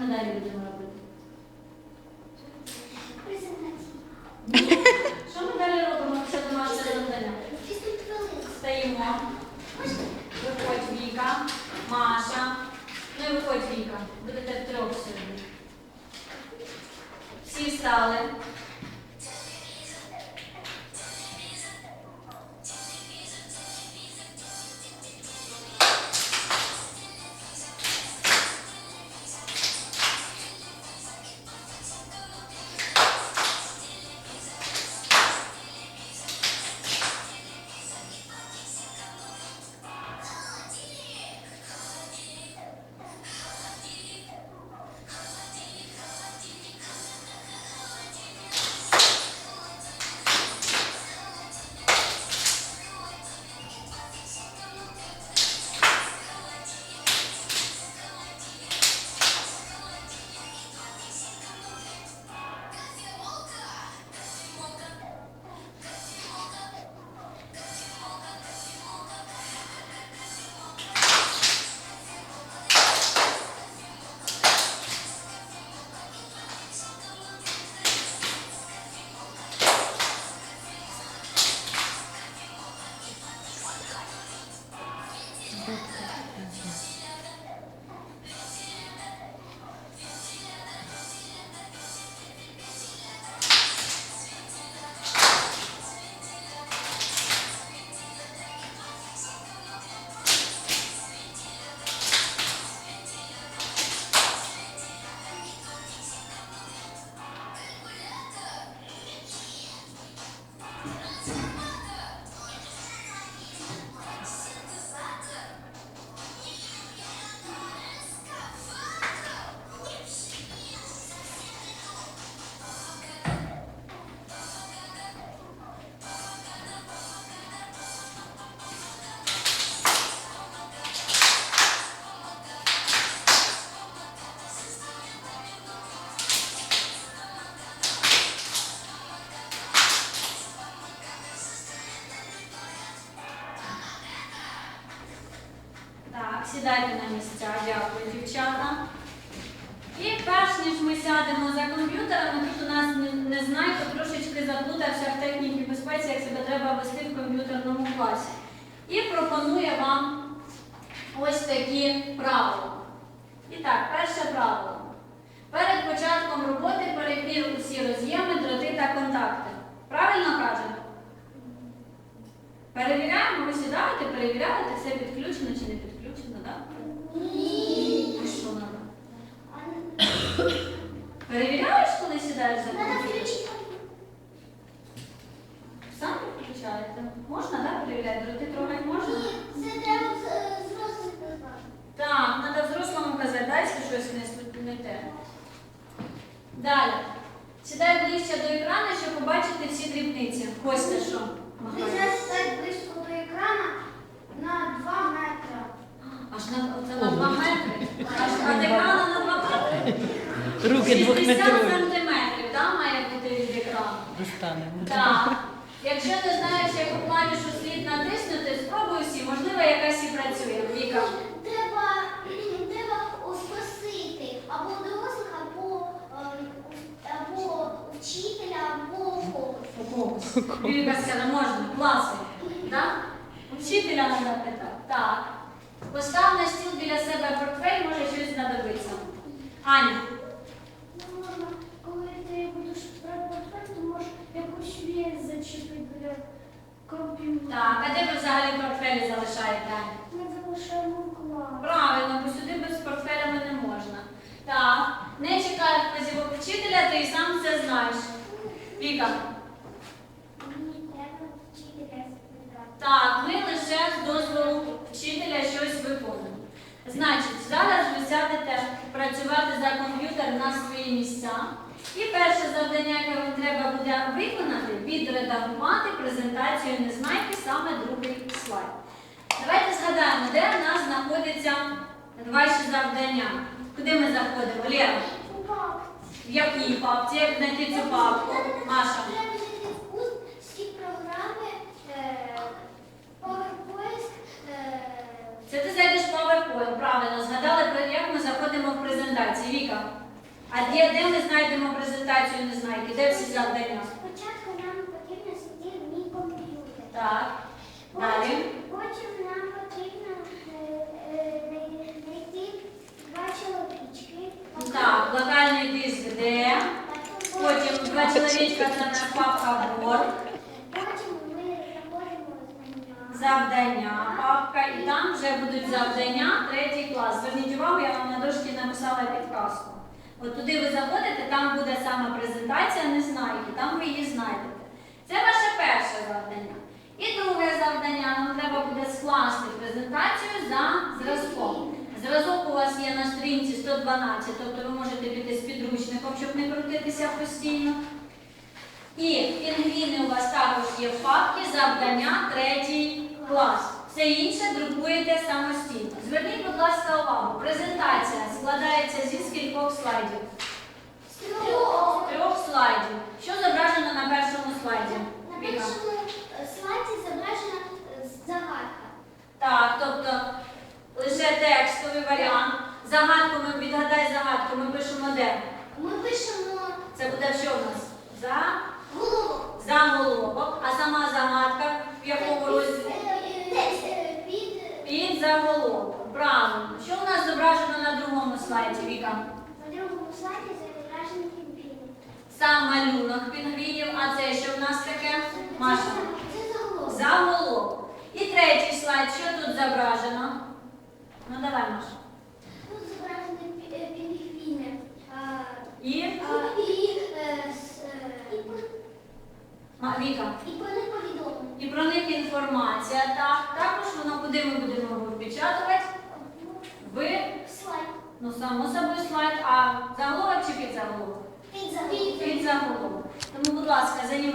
ми далі будемо робити? Презентація. Що ми далі робимо після домашнього завдання? Стоїмо. Виходь Віка, Маша. Ну і виходь Віка. Будете трьох сьогодні. Всі встали. Сідайте на місця, дякую, дівчата. І перш ніж ми сядемо за комп'ютерами, тут у нас не- незнайко трошечки заплутався в техніці безпеці, як себе треба вести в комп'ютерному класі. І пропонує вам ось такі правила. І так, перше правило. Перед початком роботи перевір усі роз'єми, дроти та контакти. Правильно кажемо? Перевіряємо, ви сідаєте, перевіряєте, все підключено чи не підключено, так? Ні. А що треба? Перевіряєш, коли сідаєш за Надо комп'ютер? включити. Сам підключаєте? Можна, так, перевіряти? Дроти трогати можна? Ні, це треба з- зрослих назвати. Так, треба взрослому казати, дай якщо щось не, с- не те. Далі. Сідай ближче до екрану, щоб побачити всі дрібниці. Костя, що? Нельзя стати близько до екрана на 2 метри. Аж на, це на 2 метри? Аж від екрану на 2 метри? Руки 60 двохметрові. сантиметрів, так, має бути від екрану? Достанемо. Так. Якщо не знаєш, яку клавішу слід натиснути, спробуй всі, можливо, якась і працює. Віка. Треба, треба спросити або у дорослих, або, ем, у- або у вчителя, або у когось. Віка сказала, можна, класи. Так? Учителя треба питати. Так. Постав на стіл біля себе портфель, може щось знадобиться. Аня. Ну, можна, коли ти будеш брати портфель, то можеш якусь вісь зачепити біля комп'ютера. Так, а де ви взагалі портфелі залишаєте, Аня? Ми залишаємо вклад. Правильно, бо сюди без портфелями не можна. Так, не чекай вказівок вчителя, ти і сам це знаєш. Віка. Мені треба вчителя спитати. Так, ми лише з дозволу вчителя щось виконуємо. Значить, зараз ви сядете працювати за комп'ютер на свої місця. І перше завдання, яке вам треба буде виконати, відредагувати презентацію Незнайки, саме другий слайд. Давайте згадаємо, де в нас знаходяться ваші завдання. Куди ми заходимо? Лера, в якій папці? Як знайти цю папку? Маша. Треба зайти в курс всі програми, е, PowerPoint, е, Це ти зайдеш в PowerPoint, правильно, згадали, про як ми заходимо в презентацію. презентації, Віка? А де, де ми знайдемо презентацію незнайки? Де всі завдання? Спочатку нам потрібно знайти мій комп'ютер. Так. Далі. Потім, потім нам потрібно е, е, знайти два чоловічки. Так, локальний диск де? Потім два чоловічка це наша папка Word. Потім ми знаходимо знання. Завдання, папка, і там вже будуть завдання, третій клас. Зверніть увагу, я вам на дошці написала підказку. От туди ви заходите, там буде саме презентація не незнайки, там ви її знайдете. Це ваше перше завдання. І друге завдання, нам треба буде скласти презентацію за зразком. Зразок у вас є на сторінці 112, тобто ви можете піти з підручником, щоб не крутитися постійно. І пінгвіни у вас також є в папці завдання третій клас. Все інше друкуєте самостійно. Зверніть, будь ласка, увагу. Презентація зі слайдів? З трьох. З трьох слайдів. Що зображено на першому слайді? На першому е, слайді зображена е, загадка. Так, тобто лише текстовий варіант. Загадку ми відгадай загадку, ми пишемо де? Ми пишемо Це буде що в нас? За голову. заголовок, а сама загадка в якому розділі? Е, під Під заголовком. Правильно. Що у нас зображено на другому слайді, Віка? На другому слайді зображений пінгвін. Сам малюнок пінгвінів, а це що в нас таке? Маша. Це заголовок. Заголовок. І третій слайд, що тут зображено? Ну давай, Маша. Тут зображені е, пінгвіни. І а, І е, с- е, і про- Ма- Віка. і про них повідомлення. І про них інформація. Так, також воно куди ми будемо його впечатувати? Ну само собою слайд, а заголовок чи підзаголовок? Підзаголовок. Підзаголовок. Під заголовок. Тому, будь ласка, займайте.